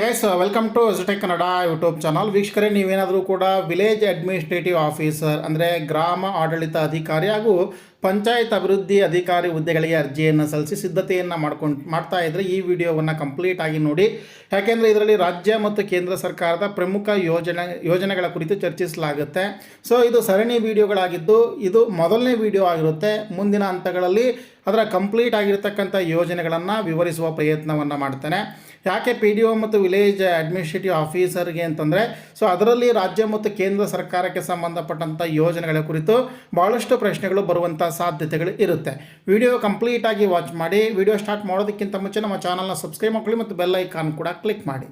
Guys welcome to S Tech Kannada YouTube channel ವೀಕ್ಷಕರೇ, ನೀವೇನಾದರೂ ಕೂಡ ವಿಲೇಜ್ ಅಡ್ಮಿನಿಸ್ಟ್ರೇಟಿವ್ ಆಫೀಸರ್ ಅಂದರೆ ಗ್ರಾಮ ಆಡಳಿತ ಅಧಿಕಾರಿ ಹಾಗೂ ಪಂಚಾಯತ್ ಅಭಿವೃದ್ಧಿ ಅಧಿಕಾರಿ ಹುದ್ದೆಗಳಿಗೆ ಅರ್ಜಿಯನ್ನು ಸಲ್ಲಿಸಿ ಸಿದ್ಧತೆಯನ್ನು ಮಾಡ್ಕೊಂಡು ಮಾಡ್ತಾ ಇದ್ದರೆ ಈ ವಿಡಿಯೋವನ್ನು ಕಂಪ್ಲೀಟ್ ಆಗಿ ನೋಡಿ. ಯಾಕೆಂದರೆ ಇದರಲ್ಲಿ ರಾಜ್ಯ ಮತ್ತು ಕೇಂದ್ರ ಸರ್ಕಾರದ ಪ್ರಮುಖ ಯೋಜನೆ, ಯೋಜನೆಗಳ ಕುರಿತು ಚರ್ಚಿಸಲಾಗುತ್ತೆ. ಸೊ ಇದು ಸರಣಿ ವಿಡಿಯೋಗಳಾಗಿದ್ದು ಇದು ಮೊದಲನೇ ವಿಡಿಯೋ ಆಗಿರುತ್ತೆ. ಮುಂದಿನ ಹಂತಗಳಲ್ಲಿ ಅದರ ಕಂಪ್ಲೀಟ್ ಆಗಿರತಕ್ಕಂಥ ಯೋಜನೆಗಳನ್ನು ವಿವರಿಸುವ ಪ್ರಯತ್ನವನ್ನು ಮಾಡ್ತೇನೆ. ಯಾಕೆ ಪಿ ಡಿ ಒ ಮತ್ತು ವಿಲೇಜ್ ಅಡ್ಮಿನಿಸ್ಟ್ರೇಟಿವ್ ಆಫೀಸರ್ಗೆ ಅಂತಂದರೆ ಸೊ ಅದರಲ್ಲಿ ರಾಜ್ಯ ಮತ್ತು ಕೇಂದ್ರ ಸರ್ಕಾರಕ್ಕೆ ಸಂಬಂಧಪಟ್ಟಂಥ ಯೋಜನೆಗಳ ಕುರಿತು ಭಾಳಷ್ಟು ಪ್ರಶ್ನೆಗಳು ಬರುವಂಥ ಸಾಧ್ಯತೆಗಳು ಇರುತ್ತೆ. ವಿಡಿಯೋ ಕಂಪ್ಲೀಟಾಗಿ ವಾಚ್ ಮಾಡಿ ವಿಡಿಯೋ ಸ್ಟಾರ್ಟ್ ಮಾಡೋದಕ್ಕಿಂತ ಮುಂಚೆ ನಮ್ಮ ಚಾನಲ್ನ ಸಬ್ಸ್ಕ್ರೈಬ್ ಮಾಡ್ಕೊಳ್ಳಿ ಮತ್ತು ಬೆಲ್ ಐಕಾನ್ ಕೂಡ ಕ್ಲಿಕ್ ಮಾಡಿ.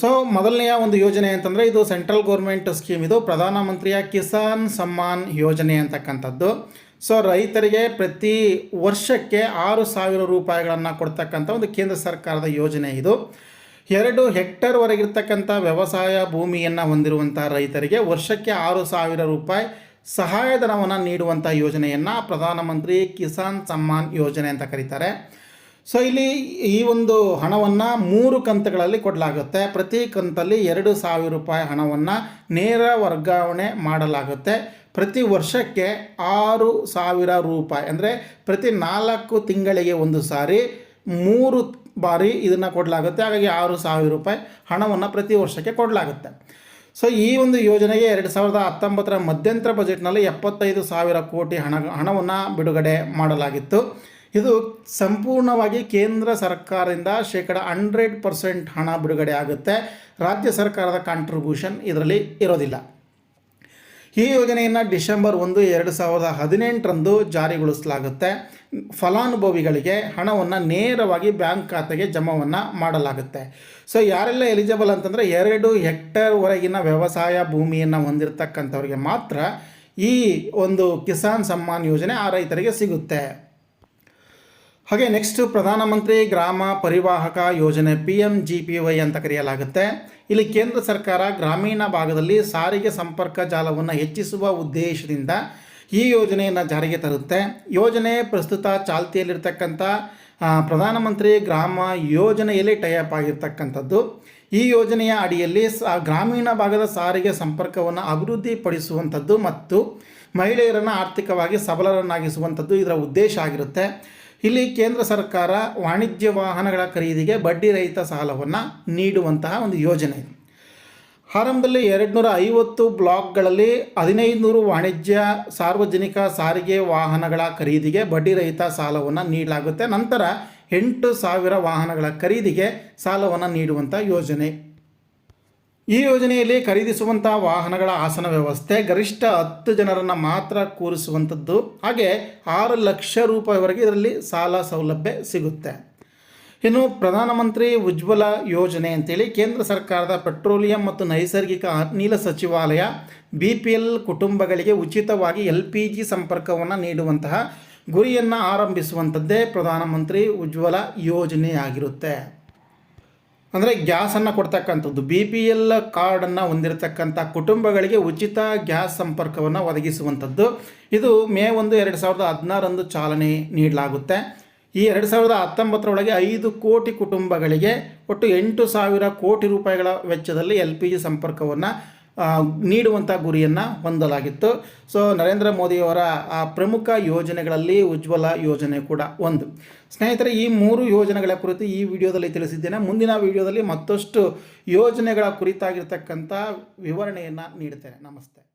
ಸೊ ಮೊದಲನೆಯ ಒಂದು ಯೋಜನೆ ಅಂತಂದರೆ ಇದು ಸೆಂಟ್ರಲ್ ಗೌರ್ಮೆಂಟ್ ಸ್ಕೀಮ್ ಇದು ಪ್ರಧಾನಮಂತ್ರಿಯ ಕಿಸಾನ್ ಸಮ್ಮಾನ್ ಯೋಜನೆ ಅಂತಕ್ಕಂಥದ್ದು. ಸೊ ರೈತರಿಗೆ ಪ್ರತಿ ವರ್ಷಕ್ಕೆ ಆರು ಸಾವಿರ ರೂಪಾಯಿಗಳನ್ನು ಕೊಡ್ತಕ್ಕಂಥ ಒಂದು ಕೇಂದ್ರ ಸರ್ಕಾರದ ಯೋಜನೆ ಇದು. ಎರಡು ಹೆಕ್ಟರ್ವರೆಗಿರ್ತಕ್ಕಂಥ ವ್ಯವಸಾಯ ಭೂಮಿಯನ್ನು ಹೊಂದಿರುವಂಥ ರೈತರಿಗೆ ವರ್ಷಕ್ಕೆ ಆರು ಸಾವಿರ ರೂಪಾಯಿ ಸಹಾಯಧನವನ್ನು ನೀಡುವಂಥ ಯೋಜನೆಯನ್ನು ಪ್ರಧಾನಮಂತ್ರಿ ಕಿಸಾನ್ ಸಮ್ಮಾನ್ ಯೋಜನೆ ಅಂತ ಕರೀತಾರೆ. ಸೊ ಇಲ್ಲಿ ಈ ಒಂದು ಹಣವನ್ನು ಮೂರು ಕಂತುಗಳಲ್ಲಿ ಕೊಡಲಾಗುತ್ತೆ. ಪ್ರತಿ ಕಂತಲ್ಲಿ ಎರಡು ಸಾವಿರ ರೂಪಾಯಿ ಹಣವನ್ನು ನೇರ ವರ್ಗಾವಣೆ ಮಾಡಲಾಗುತ್ತೆ. ಪ್ರತಿ ವರ್ಷಕ್ಕೆ ಆರು ಸಾವಿರ ರೂಪಾಯಿ. ಅಂದರೆ ಪ್ರತಿ ನಾಲ್ಕು ತಿಂಗಳಿಗೆ ಒಂದು ಸಾರಿ ಮೂರು ಬಾರಿ ಇದನ್ನು ಕೊಡಲಾಗುತ್ತೆ. ಹಾಗಾಗಿ ಆರು ಸಾವಿರ ರೂಪಾಯಿ ಹಣವನ್ನು ಪ್ರತಿ ವರ್ಷಕ್ಕೆ ಕೊಡಲಾಗುತ್ತೆ. ಸೊ ಈ ಒಂದು ಯೋಜನೆಗೆ ಎರಡು ಸಾವಿರದ ಹತ್ತೊಂಬತ್ತರ ಮಧ್ಯಂತರ ಬಜೆಟ್ನಲ್ಲಿ ಎಪ್ಪತ್ತೈದು ಸಾವಿರ ಕೋಟಿ ಹಣ, ಹಣವನ್ನು ಬಿಡುಗಡೆ ಮಾಡಲಾಗಿತ್ತು. ಇದು ಸಂಪೂರ್ಣವಾಗಿ ಕೇಂದ್ರ ಸರ್ಕಾರದಿಂದ ಶೇಕಡ ಹಂಡ್ರೆಡ್ ಪರ್ಸೆಂಟ್ ಹಣ ಬಿಡುಗಡೆ ಆಗುತ್ತೆ. ರಾಜ್ಯ ಸರ್ಕಾರದ ಕಾಂಟ್ರಿಬ್ಯೂಷನ್ ಇದರಲ್ಲಿ ಇರೋದಿಲ್ಲ. ಈ ಯೋಜನೆಯನ್ನು ಡಿಸೆಂಬರ್ ಒಂದು, ಎರಡು ಸಾವಿರದ ಹದಿನೆಂಟರಂದು ಜಾರಿಗೊಳಿಸಲಾಗುತ್ತೆ. ಫಲಾನುಭವಿಗಳಿಗೆ ಹಣವನ್ನು ನೇರವಾಗಿ ಬ್ಯಾಂಕ್ ಖಾತೆಗೆ ಜಮಾವನ್ನು ಮಾಡಲಾಗುತ್ತೆ. ಸೊ ಯಾರೆಲ್ಲ ಎಲಿಜಿಬಲ್ ಅಂತಂದರೆ ಎರಡು ಹೆಕ್ಟರ್ವರೆಗಿನ ವ್ಯವಸಾಯ ಭೂಮಿಯನ್ನು ಹೊಂದಿರತಕ್ಕಂಥವ್ರಿಗೆ ಮಾತ್ರ ಈ ಒಂದು ಕಿಸಾನ್ ಸಮ್ಮಾನ್ ಯೋಜನೆ ಆ ರೈತರಿಗೆ ಸಿಗುತ್ತೆ. ಹಾಗೆ next Pradhan Mantri Gram Parivahak Yojana P M G P Y ಅಂತ ಕರೆಯಲಾಗುತ್ತೆ. ಇಲ್ಲಿ ಕೇಂದ್ರ ಸರ್ಕಾರ ಗ್ರಾಮೀಣ ಭಾಗದಲ್ಲಿ ಸಾರಿಗೆ ಸಂಪರ್ಕ ಜಾಲವನ್ನು ಹೆಚ್ಚಿಸುವ ಉದ್ದೇಶದಿಂದ ಈ ಯೋಜನೆಯನ್ನು ಜಾರಿಗೆ ತರುತ್ತೆ. ಯೋಜನೆ ಪ್ರಸ್ತುತ ಚಾಲ್ತಿಯಲ್ಲಿರ್ತಕ್ಕಂಥ ಪ್ರಧಾನಮಂತ್ರಿ ಗ್ರಾಮ ಯೋಜನೆಯಲ್ಲಿ ಟೈಅಪ್ ಆಗಿರ್ತಕ್ಕಂಥದ್ದು. ಈ ಯೋಜನೆಯ ಅಡಿಯಲ್ಲಿ ಗ್ರಾಮೀಣ ಭಾಗದ ಸಾರಿಗೆ ಸಂಪರ್ಕವನ್ನು ಅಭಿವೃದ್ಧಿಪಡಿಸುವಂಥದ್ದು ಮತ್ತು ಮಹಿಳೆಯರನ್ನು ಆರ್ಥಿಕವಾಗಿ ಸಬಲರನ್ನಾಗಿಸುವಂಥದ್ದು ಇದರ ಉದ್ದೇಶ ಆಗಿರುತ್ತೆ. ಇಲ್ಲಿ ಕೇಂದ್ರ ಸರ್ಕಾರ ವಾಣಿಜ್ಯ ವಾಹನಗಳ ಖರೀದಿಗೆ ಬಡ್ಡಿ ರಹಿತ ಸಾಲವನ್ನು ನೀಡುವಂತಹ ಒಂದು ಯೋಜನೆ ಇದೆ. ಆರಂಭದಲ್ಲಿ ಎರಡುನೂರ ಐವತ್ತು ಬ್ಲಾಕ್ಗಳಲ್ಲಿ ಹದಿನೈದು ನೂರು ವಾಣಿಜ್ಯ ಸಾರ್ವಜನಿಕ ಸಾರಿಗೆ ವಾಹನಗಳ ಖರೀದಿಗೆ ಬಡ್ಡಿ ರಹಿತ ಸಾಲವನ್ನು ನೀಡಲಾಗುತ್ತೆ. ನಂತರ ಎಂಟು ಸಾವಿರ ವಾಹನಗಳ ಖರೀದಿಗೆ ಸಾಲವನ್ನು ನೀಡುವಂಥ ಯೋಜನೆ ಈ ಯೋಜನೆಯಲ್ಲಿ ಖರೀದಿಸುವಂಥ ವಾಹನಗಳ ಆಸನ ವ್ಯವಸ್ಥೆ, ಗರಿಷ್ಠ ಹತ್ತು ಜನರನ್ನು ಮಾತ್ರ ಕೂರಿಸುವಂಥದ್ದು, ಹಾಗೆ ಆರು ಲಕ್ಷ ರೂಪಾಯಿವರೆಗೆ ಇದರಲ್ಲಿ ಸಾಲ ಸೌಲಭ್ಯ ಸಿಗುತ್ತೆ. ಇನ್ನು ಪ್ರಧಾನಮಂತ್ರಿ ಉಜ್ವಲ ಯೋಜನೆ ಅಂತೇಳಿ ಕೇಂದ್ರ ಸರ್ಕಾರದ ಪೆಟ್ರೋಲಿಯಂ ಮತ್ತು ನೈಸರ್ಗಿಕ ಅನಿಲ ಸಚಿವಾಲಯ ಬಿ ಪಿ ಎಲ್ ಕುಟುಂಬಗಳಿಗೆ ಉಚಿತವಾಗಿ ಎಲ್ ಪಿ ಜಿ ಸಂಪರ್ಕವನ್ನು ನೀಡುವಂತಹ ಗುರಿಯನ್ನು ಆರಂಭಿಸುವಂಥದ್ದೇ ಪ್ರಧಾನಮಂತ್ರಿ ಉಜ್ವಲ ಯೋಜನೆಯಾಗಿರುತ್ತೆ. ಅಂದರೆ ಗ್ಯಾಸನ್ನು ಕೊಡ್ತಕ್ಕಂಥದ್ದು ಬಿ ಪಿ ಎಲ್ ಕಾರ್ಡನ್ನು ಹೊಂದಿರತಕ್ಕಂಥ ಕುಟುಂಬಗಳಿಗೆ ಉಚಿತ ಗ್ಯಾಸ್ ಸಂಪರ್ಕವನ್ನು ಒದಗಿಸುವಂಥದ್ದು. ಇದು ಮೇ ಒಂದು ಎರಡು ಸಾವಿರದ ಹದಿನಾರಂದು ಚಾಲನೆ ನೀಡಲಾಗುತ್ತೆ. ಈ ಎರಡು ಸಾವಿರದ ಹತ್ತೊಂಬತ್ತರೊಳಗೆ ಐದು ಕೋಟಿ ಕುಟುಂಬಗಳಿಗೆ ಒಟ್ಟು ಎಂಟು ಸಾವಿರ ಕೋಟಿ ರೂಪಾಯಿಗಳ ವೆಚ್ಚದಲ್ಲಿ ಎಲ್ ಪಿ ಜಿ ಸಂಪರ್ಕವನ್ನು ನೀಡುವಂಥ ಗುರಿಯನ್ನು ಹೊಂದಲಾಗಿತ್ತು. ಸೊ ನರೇಂದ್ರ ಮೋದಿಯವರ ಆ ಪ್ರಮುಖ ಯೋಜನೆಗಳಲ್ಲಿ ಉಜ್ವಲ ಯೋಜನೆ ಕೂಡ ಒಂದು. ಸ್ನೇಹಿತರೆ, ಈ ಮೂರು ಯೋಜನೆಗಳ ಕುರಿತು ಈ ವಿಡಿಯೋದಲ್ಲಿ ತಿಳಿಸಿದ್ದೇನೆ. ಮುಂದಿನ ವಿಡಿಯೋದಲ್ಲಿ ಮತ್ತಷ್ಟು ಯೋಜನೆಗಳ ಕುರಿತಾಗಿರ್ತಕ್ಕಂಥ ವಿವರಣೆಯನ್ನು ನೀಡುತ್ತೇನೆ ನಮಸ್ತೆ.